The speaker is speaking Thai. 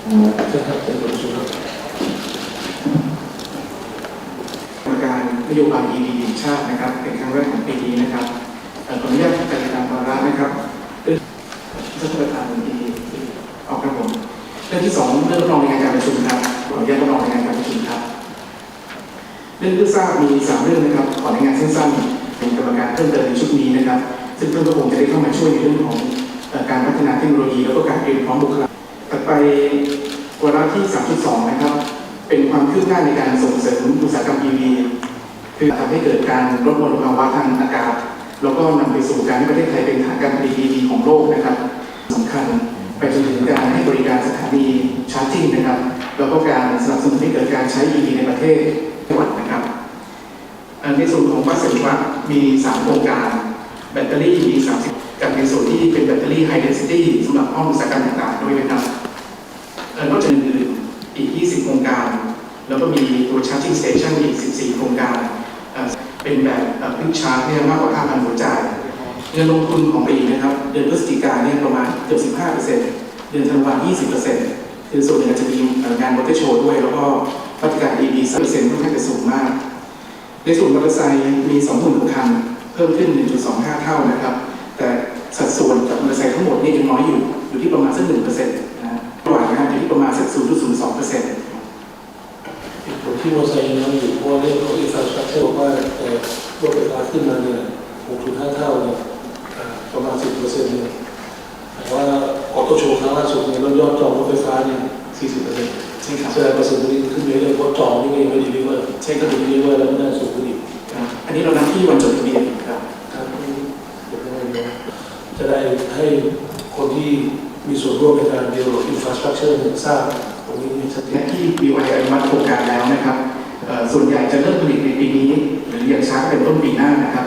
เชิญครับเชิญคุณชูครับกรรมการนโยบาย ED แห่งชาตินะครับ เป็นครั้งแรกของปีนี้นะครับเอ่อขออนุญาตจัดการวาระนะครับเรื่องท่านประธาน ED ออกครับผมเรื่องที่สองเรื่องรองในการประชุมครับขออนุญาตรองในการประชุมครับเรื่องที่ทราบมีสามเรื่องนะครับขอในงานสั้นๆเป็นกรรมการเพิ่มเติมในชุดนี้นะครับ ซึ่งเพื่อนก็คงจะได้เข้ามาช่วยในเรื่องของการพัฒนาเทคโนโลยีแล้วก็การเตรียมพร้อมบุคลากรถัดไป วาระที่ 3.2 นะครับ เป็นความคืบหน้าในการส่งเสริมอุตสาหกรรม EV คือทำให้เกิดการลดมลภาวะทางอากาศ แล้วก็นำไปสู่การที่ประเทศไทยเป็นฐานการผลิต EV ของโลกนะครับสำคัญไปจนถึงการให้บริการสถานีชาร์จิ่งนะครับ แล้วก็การสนับสนุนให้เกิดการใช้ EV ในประเทศจังหวัดนะครับในส่วนของวัสิริวัมี 3 โครงการ แบตเตอรี่มี 30กับในส่วนที่เป็นแบตเตอรี่ High Density สำหรับห้องอุตสาหกรรมต่างๆด้วยนะครับ เอ่อนอกจากอื่นๆอีก 20 โครงการ แล้วก็ มีตัว Charging Station อีก 14 โครงการ เป็นแบบควิกชาร์จเนี่ยมากกว่า 5,000 หัวจ่ายเงินลงทุนของปีนะครับ เดือนพฤศจิกายนเนี่ยประมาณเกือบ15%เดือนธันวาคม20%คือส่วนหนึ่งอาจะมีงานมอเตอร์โชว์ด้วย แล้วก็มาตรการ EV 3%ค่อนข้างจะสูงมาก ในส่วนมอเตอร์ไซค์มี20,000คัน เพิ่มขึ้น 1.25 เท่านะครับ แต่สัดส่วนกับมอเตอร์ไซค์ทั้งหมดนี่ยังน้อยอยู่ อยู่ที่ประมาณสัก1%างนะครับอยู่ที่ประมาณสัก0.02%เหตุผล ที่มอไซค์ยังน้อยอยู่เพราะเรื่องของอินฟราสตรักเจอร์บอกว่าเอ่อรถไฟฟ้าขึ้นมาเนี่ย6.5 เท่าเนี่ยประมาณ 10เปอร์เซ็นต์เนี่ยแต่ว่าออโต้โชว์ครั้งล่าสุดเนี่ยเรายอดจองรถไฟฟ้าเนี่ย 40เปอร์เซ็นต์ใช่ครับแสดงเปอร์เซ็นต์ตรงนี้ขึ้นเรื่อยๆเพราะจองนี่ก็ยังไม่ดีลิเวอร์ใช้ก็ดีลิเวอร์แล้วไม่น่าสูงขึ้นอีกอันนี้เรานับที่วันจดทะเบียนครับครับจะได้ให้คนที่มีส่วนร่วมในการเดียวกับอินฟราสตรักเจอร์เนี่ยทราบ และนที่ BY อนุมัติโครงการแล้วนะครับส่วนใหญ่จะเริ่มผลิตในปีนี้ หรืออย่างช้าก็เป็นต้นปีหน้านะครับ